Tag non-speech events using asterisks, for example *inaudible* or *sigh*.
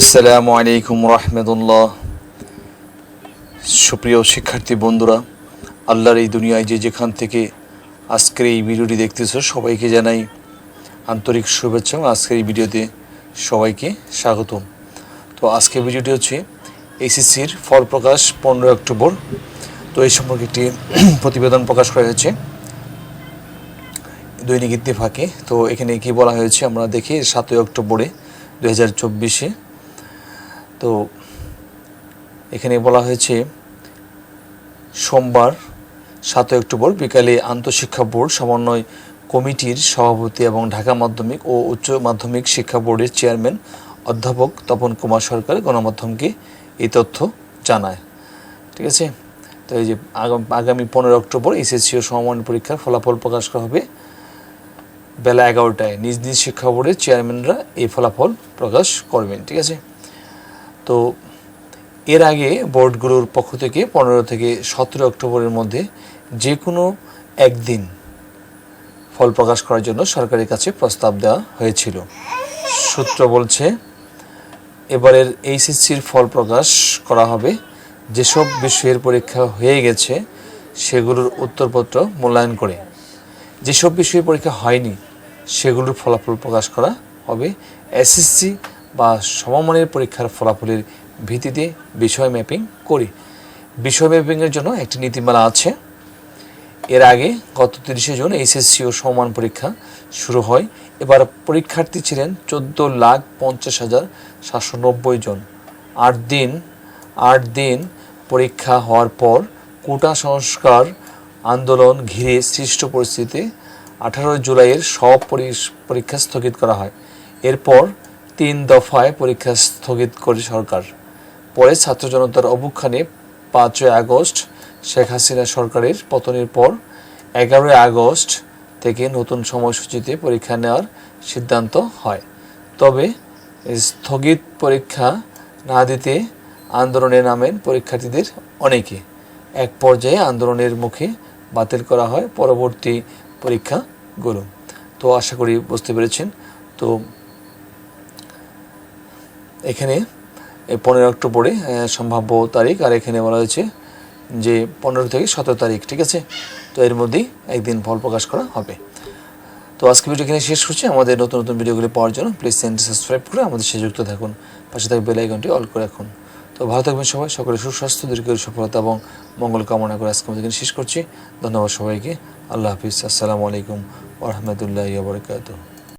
আসসালামু আলাইকুম রহমতুল্লাহ। সুপ্রিয় শিক্ষার্থী বন্ধুরা, আল্লাহর এই দুনিয়ায় যে যেখান থেকে আজকের এই ভিডিওটি দেখতেছো সবাইকে জানাই আন্তরিক শুভেচ্ছা এবং আজকের এই ভিডিওতে সবাইকে স্বাগতম। তো আজকের ভিডিওটি হচ্ছে এইচএসসির ফল প্রকাশ পনেরোই অক্টোবর। তো এই সম্পর্কে একটি *clears throat* প্রতিবেদন প্রকাশ করা হয়েছে। দৈনিক ইত্তেফাকে। তো এখানে কি বলা হয়েছে আমরা দেখি, সাতই অক্টোবরে দু হাজার চব্বিশে তো এখানে বলা হয়েছে, সোমবার, সাতই অক্টোবর বিকালে আন্তঃশিক্ষা বোর্ড, সমন্বয় কমিটির সভাপতি এবং ঢাকা মাধ্যমিক ও উচ্চ মাধ্যমিক শিক্ষা বোর্ডের চেয়ারম্যান অধ্যাপক তপন কুমার সরকার গণমাধ্যমকে এই তথ্য জানায়। ঠিক আছে? তো এই যে আগাম- পনেরো অক্টোবর এসএসসি ও সমমান পরীক্ষার ফলাফল প্রকাশ করা হবে বেলা এগারোটায়। নিজ নিজ শিক্ষা বোর্ডের চেয়ারম্যানরা এই ফলাফল প্রকাশ করবেন। ঠিক আছে? তো এর আগে বোর্ডগুলোর পক্ষ থেকে পনেরো থেকে সতেরো অক্টোবরের মধ্যে যে কোনো একদিন ফল প্রকাশ করার জন্য সরকারের কাছে প্রস্তাব দেওয়া হয়েছিল। সূত্র বলছে, এবারের এইচএসসির ফল প্রকাশ করা হবে। যেসব বিষয়ের পরীক্ষা হয়ে গেছে, সেগুলোর উত্তরপত্র মূল্যায়ন করে। যেসব বিষয়ে পরীক্ষা হয়নি, সেগুলোর ফলাফল প্রকাশ করা হবে। এসএসসি বা সমমানের পরীক্ষার ফলাফলের ভিত্তিতে বিষয় ম্যাপিং করি। বিষয় ম্যাপিংয়ের জন্য একটি নীতিমালা আছে। এর আগে গত তিরিশে জুন এইচএসসি ও সমমান পরীক্ষা শুরু হয়। এবার পরীক্ষার্থী ছিলেন চোদ্দ লাখ পঞ্চাশ হাজার সাতশো নব্বই জন। আট দিন আট দিন পরীক্ষা হওয়ার পর কোটা সংস্কার আন্দোলন ঘিরে সৃষ্ট পরিস্থিতিতে আঠারো জুলাইয়ের সব পরি- পরীক্ষা স্থগিত করা হয়। এরপর তিন দফায় পরীক্ষা স্থগিত করে সরকার। পরে ছাত্র জনতার অভ্যুত্থানে পাঁচই আগস্ট শেখ হাসিনা সরকারের পতনের পর এগারোই আগস্ট থেকে নতুন সময়সূচিতে পরীক্ষা নেওয়ার সিদ্ধান্ত হয়। তবে স্থগিত পরীক্ষা না দিতে আন্দোলনে নামেন পরীক্ষার্থীদের অনেকে। এক পর্যায়ে আন্দোলনের মুখে বাতিল করা হয় পরবর্তী পরীক্ষাগুলো। তো আশা করি বুঝতে পেরেছেন। তো এখানে পনেরো অক্টোবরে সম্ভাব্য তারিখ, আর এখানে বলা হয়েছে যে পনেরো থেকে সতেরো তারিখ, ঠিক আছে? তো এর মধ্যেই একদিন ফল প্রকাশ করা হবে। তো আজকে ভিডিও এখানে শেষ করছি। আমাদের নতুন নতুন ভিডিওগুলি পাওয়ার জন্য প্লিজ চ্যানেলটি সাবস্ক্রাইব করে আমাদের সাথে যুক্ত থাকুন। পাশে থাকবে বেল আইকনটি অল করে রাখুন। তো ভালো থাকবেন সবাই। সকলের সুস্বাস্থ্য দীর্ঘ সফলতা এবং মঙ্গল কামনা করে আজকে আমাদের শেষ করছি। ধন্যবাদ সবাইকে। আল্লাহ হাফিজ। আসসালামু আলাইকুম ওরহমতুল্লাহ বরকাত